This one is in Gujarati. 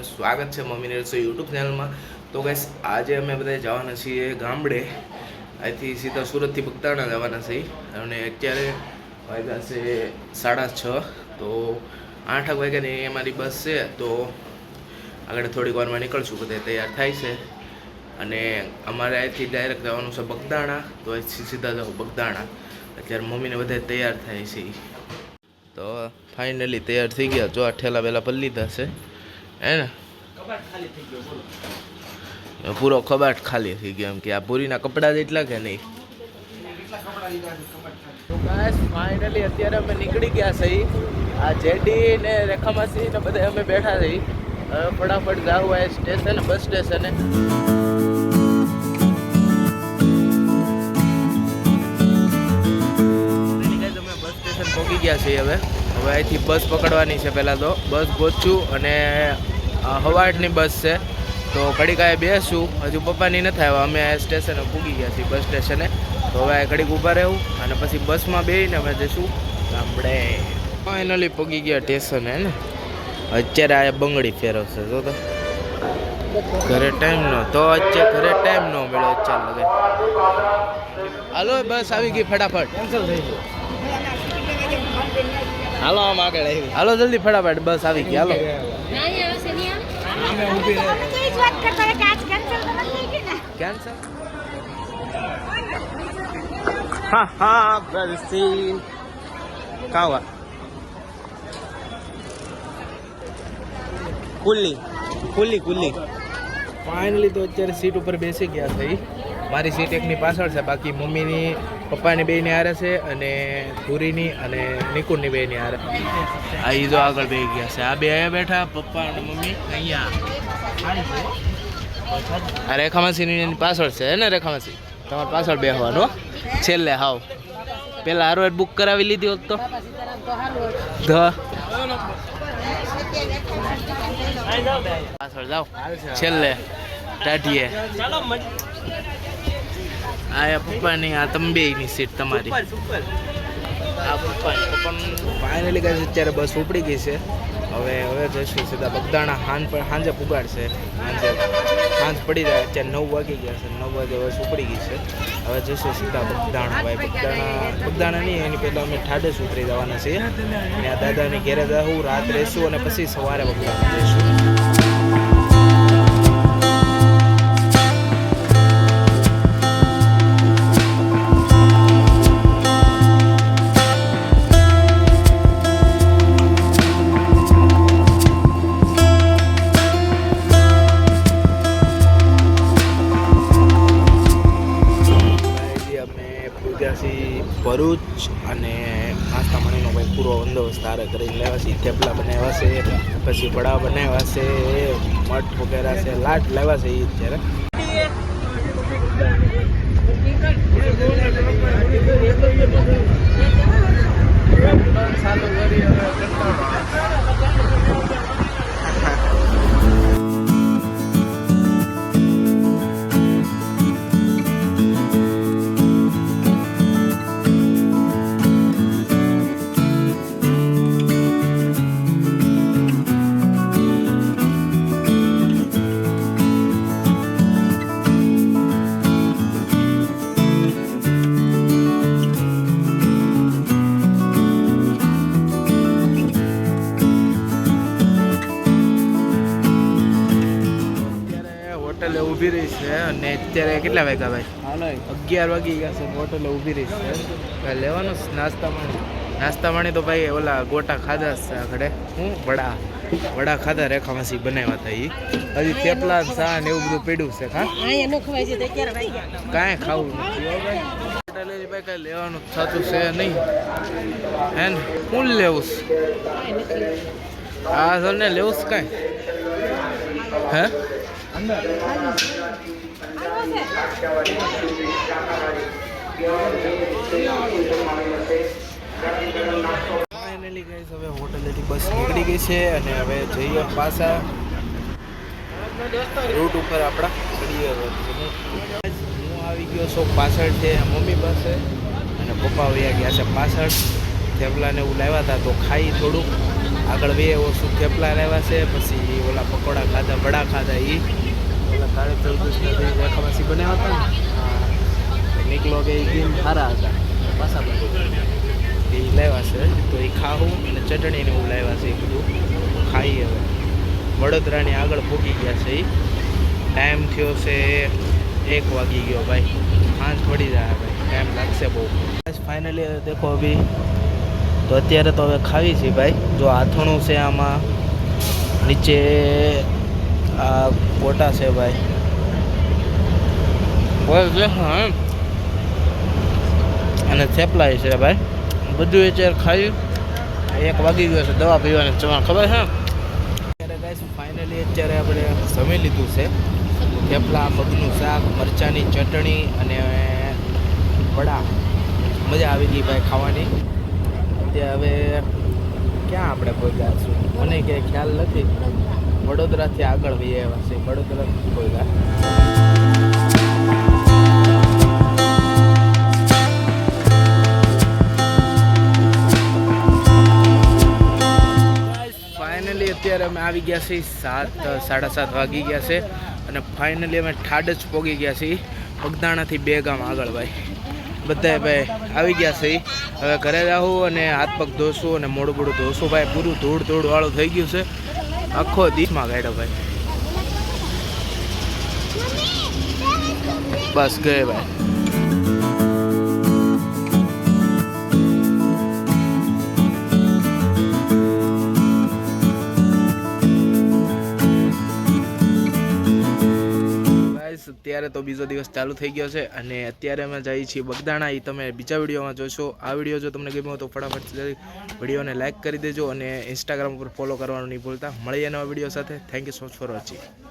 બધાનું સ્વાગત છે મમ્મીની રસોઈ યુટ્યુબ ચેનલમાં. તો ગઈસ આજે અમે બધા જવાના છીએ ગામડે. અહીંથી સીધા સુરતથી બગદાણા જવાના છીએ. અને અત્યારે વાગ્યા છે સાડા છ. તો આઠ વાગ્યાની અમારી બસ છે. તો આગળ થોડીક વારમાં નીકળશું. બધા તૈયાર થાય છે. અને અમારે અહીંથી ડાયરેક્ટ જવાનું છે બગદાણા. તો અહીંથી સીધા જાઓ બગદાણા. અત્યારે મમ્મીને બધા તૈયાર થાય છે. તો ફાઇનલી તૈયાર થઈ ગયા. જો આ ઠેલા પહેલાં પર લીધા હે ને? પૂરો કબાટ ખાલી થઈ ગયો એમ કે આ પૂરીના કપડાં જેટલા કે નહીં? તો ગાઈસ ફાઇનલી અત્યારે અમે નીકળી ગયા છે આ જેડી ને રેખામાસી ને બધા અમે બેઠા છે હવે ફટાફટ જાવ આ સ્ટેશન બસ સ્ટેશને. અમે બસ સ્ટેશન પહોંચી ગયા છીએ હવે. હવે અહીંથી બસ પકડવાની છે પહેલાં તો. બસ ગોચું અને હવાટની બસ છે. તો ઘડીક આ બેસું. હજુ પપ્પાની નથી આવ્યા. અમે આ સ્ટેશને પૂગી ગયા છીએ બસ સ્ટેશને. તો હવે ઘડીક ઊભા રહેવું અને પછી બસમાં બેસીને અમે જઈશું ગામડે. ફાઇનલી પૂગી ગયા સ્ટેશન ને? અત્યારે આ બંગડી ફેરવશે, જો તો. ઘરે ટાઈમ નો. તો અત્યારે ઘરે ટાઈમ નો મળ્યો અત્યારે લગે હાલો, બસ આવી ગઈ ફટાફટ. કેન્સલ થઈ ગઈ હાલો આમ આગળ આવી. હાલો જલ્દી ફટાફટ બસ આવી ગઈ. હાલો. કેન્સલ હા હા બરસી કાવા કુલ્લી કુલ્લી કુલ્લી. ફાઇનલી તો અત્યારે સીટ ઉપર બેસી ગયા થઈ મારી સીટ એકની પાછળ છે બાકી મમ્મીની પપ્પાની બેની હારે છે અને પુરીની અને નિકુળની બેની હારે. આ ઈ જો આગળ બે ગયા છે. આ બે અહીંયા બેઠા પપ્પા અને મમ્મી. અહીંયા. આ રેખામાસીની પાછળ છે ને રેખામાસી? તમારે પાછળ બેસવાનું છેલ્લે હાવ. પેલા હારો બુક કરાવી લીધી હોત તો. ધ. પાછળ જાઓ. છેલ્લે ટાઢીએ આ પપ્પાની આ તંબેની સીટ તમારી. આ પપ્પાની. પપ્પાનું ફાઇનલી કહે અત્યારે બસ ઉપડી ગઈ છે. હવે હવે જશું સીધા બગદાણા હાંજ પણ સાંજે પુગાડશે. સાંજે સાંજ પડી જાય અત્યારે નવ વાગી ગયા છે. નવ વાગે બસ ઉપડી ગઈ છે. હવે જશું સીધા બગદાણા ભાઈ બગદાણા બગદાણા નહીં એની પહેલાં અમે ઠાડે ઉતરી જવાના છીએ. અને આ દાદાની ઘેરે જાઉં રાત રહેશું અને પછી સવારે બગદાણા જઈશું. છીએ ભરૂચ અને નાસ્તા પાણીનો ભાઈ પૂરો બંદોબસ્ત તારે કરીને લેવા છે થેપલા બનાવ્યા છે પછી વડા બનાવ્યા છે મઠ વગેરે છે, લાટ લેવા છે એ અત્યારે હોટલે ઊભી રહી છે અને અત્યારે કેટલા વાગ્યા ભાઈ? અગિયાર વાગી ગયા છે હોટલે ઊભી રહી છે. લેવાનું નાસ્તા પાણી? નાસ્તા પાણી તો ભાઈ ઓલા ગોટા ખાધા છે આગળ. હું વડા વડા ખાધા રેખામાંથી બનાવ્યા હતા એ હજી થેપલા ચા ને એવું બધું પીડ્યું છે હા? કાંઈ ખાવું નથી હો ભાઈ. કાંઈ લેવાનું થતું છે નહીં. હે ને? હું લેવું છે. હા સર ને લેવું છે કાંઈ? હે? ફાઇનલી ગાઈસ હવે હોટેલેથી બસ નીકળી ગઈ છે અને હવે જઈએ પાછા રૂટ ઉપર આપણા ચડીએ હું આવી ગયો છું પાછળ છે મમ્મી પાસે અને પપ્પા વયા ગયા છે પાછળ. થેપલાને એવું લાવ્યા હતા તો ખાઈ થોડુંક. આગળ બે ઓછું થેપલા લાવ્યા છે, પછી ઓલા પકોડા ખાધા, વડા ખાધા એ ઓલા કાળે ચૌદસના રેખાવાસી બનાવ્યા હતા ને. હા નીકળો કે એ ગેમ સારા હતા. પાછા બને એ લાવ્યા છે, તો એ ખાવું અને ચટણીને એવું લાવ્યા છે એ બધું. ખાઈએ હવે. વડોદરાની આગળ પહોંચી ગયા છે એ. ટાઈમ થયો છે એક વાગી ગયો ભાઈ. પાંચ પડી જાય ભાઈ. ટાઈમ લાગશે બહુ. ફાઇનલી દેખો અભી. તો અત્યારે તો હવે ખાવી છે ભાઈ. જો આથણું છે આમાં. નીચે આ ગોટા છે ભાઈ. અને થેપલા છે ભાઈ. બધું અત્યારે ખાયું. એક વાગી ગયો છે દવા પીવાની જવાનું ખબર છે? અત્યારે ગાઈસ ફાઇનલી અત્યારે આપણે જમી લીધું છે. થેપલા મગનું શાક મરચાંની ચટણી અને વડા. મજા આવી ગઈ ભાઈ ખાવાની. અત્યારે હવે ક્યાં આપણે પહોંચ્યા છું મને કંઈ ખ્યાલ નથી. વડોદરાથી આગળ વહી આવ્યા છે. વડોદરાથી ફાઇનલી અત્યારે અમે આવી ગયા છીએ સાત, સાડા સાત વાગી ગયા છે અને ફાઇનલી અમે ઠાડ જ પોગી ગયા છીએ. પગદાણાથી બે ગામ આગળ ભાઈ. બધા ભાઈ આવી ગયા છે હવે ઘરે જાઉં અને હાથ પગ ધોશું અને મોડું મોડું ધોશું. ભાઈ પૂરું ધૂળ ધૂળવાળું થઈ ગયું છે. આખો દીસમાં કાઢ્યો ભાઈ. બસ ગયે ભાઈ. ગાઈસ, અત્યારે તો બીજો દિવસ ચાલુ થઈ ગયો છે અને અત્યારે અમે જઈએ છીએ બગદાણા. એ તમે બીજા વિડીયોમાં જોશો. આ વીડિયો જો તમને ગમ્યો તો ફટાફટ વિડીયોને લાઇક કરી દેજો અને ઇન્સ્ટાગ્રામ ઉપર ફોલો કરવાનું નહીં ભૂલતા. મળીએ નવા વીડિયો સાથે. Thank you so much for watching